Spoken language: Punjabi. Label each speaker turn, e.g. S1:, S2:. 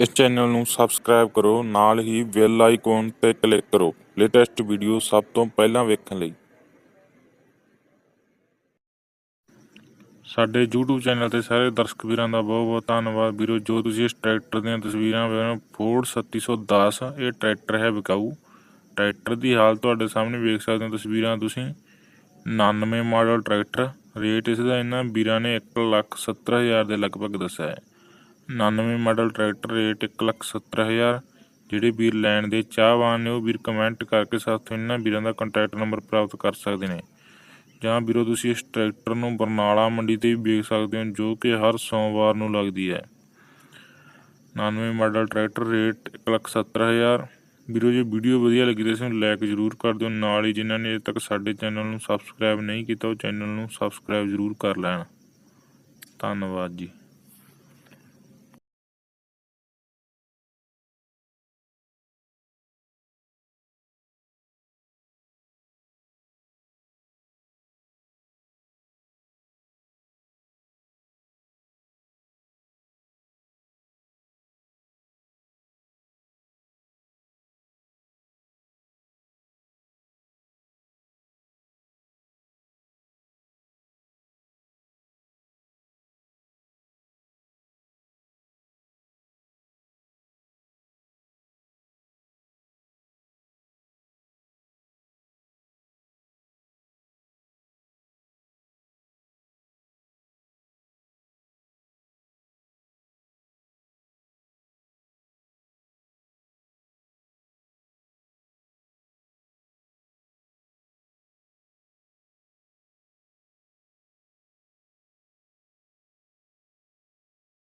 S1: ਇਸ ਚੈਨਲ ਨੂੰ ਸਬਸਕ੍ਰਾਈਬ ਕਰੋ, ਨਾਲ ਹੀ ਬੈਲ ਆਈਕਨ ਤੇ ਕਲਿੱਕ ਕਰੋ। ਲੇਟੈਸਟ ਵੀਡੀਓ ਸਭ ਤੋਂ ਪਹਿਲਾਂ ਵੇਖਣ ਲਈ। ਸਾਡੇ YouTube ਚੈਨਲ ਤੇ ਸਾਰੇ ਦਰਸ਼ਕ ਵੀਰਾਂ ਦਾ ਬਹੁਤ ਬਹੁਤ ਧੰਨਵਾਦ। ਵੀਰੋ, ਜੋ ਤੁਸੀਂ ਇਸ ਟਰੈਕਟਰ ਦੀਆਂ ਤਸਵੀਰਾਂ ਵੇਖ ਰਹੇ ਹੋ ਫੋਰਡ 3710 ਇਹ ਟਰੈਕਟਰ ਹੈ ਵਿਕਾਊ। ਟਰੈਕਟਰ ਦੀ ਹਾਲਤ ਤੁਹਾਡੇ ਸਾਹਮਣੇ ਵੇਖ ਸਕਦੇ ਹੋ ਤਸਵੀਰਾਂ ਤੁਸੀਂ। 99 ਮਾਡਲ ਟਰੈਕਟਰ, ਰੇਟ ਇਸ ਦਾ ਇਹਨਾਂ ਵੀਰਾਂ ਨੇ 170000 ਦੇ ਲਗਭਗ ਦੱਸਿਆ ਹੈ। 99 ਮਾਡਲ ਟਰੈਕਟਰ ਰੇਟ 170000 ਜਿਹੜੇ ਵੀਰ ਲੈਣ ਦੇ ਚਾਹਵਾਨ ਨੇ, ਉਹ ਵੀਰ ਕਮੈਂਟ ਕਰਕੇ ਸਾਥੋਂ ਇਹਨਾਂ ਵੀਰਾਂ ਦਾ ਕੰਟੈਕਟ ਨੰਬਰ ਪ੍ਰਾਪਤ ਕਰ ਸਕਦੇ ਨੇ। ਜਾਂ ਵੀਰੋ, ਤੁਸੀਂ ਇਸ ਟਰੈਕਟਰ ਨੂੰ ਬਰਨਾਲਾ ਮੰਡੀ ਤੇ ਵੀ ਵੇਖ ਸਕਦੇ ਹੋ, ਜੋ ਕਿ ਹਰ ਸੋਮਵਾਰ ਨੂੰ ਲੱਗਦੀ ਹੈ। 99 ਮਾਡਲ ਟਰੈਕਟਰ ਰੇਟ 170000 ਵੀਰੋ, ਜੇ ਵੀਡੀਓ ਵਧੀਆ ਲੱਗੀ ਤਾਂ ਇਸ ਨੂੰ ਲਾਈਕ ਜ਼ਰੂਰ ਕਰ ਦਿਓ। ਨਾਲ ਹੀ ਜਿਨ੍ਹਾਂ ਨੇ ਅਜੇ ਤੱਕ ਸਾਡੇ ਚੈਨਲ ਨੂੰ ਸਬਸਕ੍ਰਾਈਬ ਨਹੀਂ ਕੀਤਾ, ਉਹ ਚੈਨਲ ਨੂੰ ਸਬਸਕ੍ਰਾਈਬ ਜ਼ਰੂਰ ਕਰ ਲੈਣ। ਧੰਨਵਾਦ ਜੀ।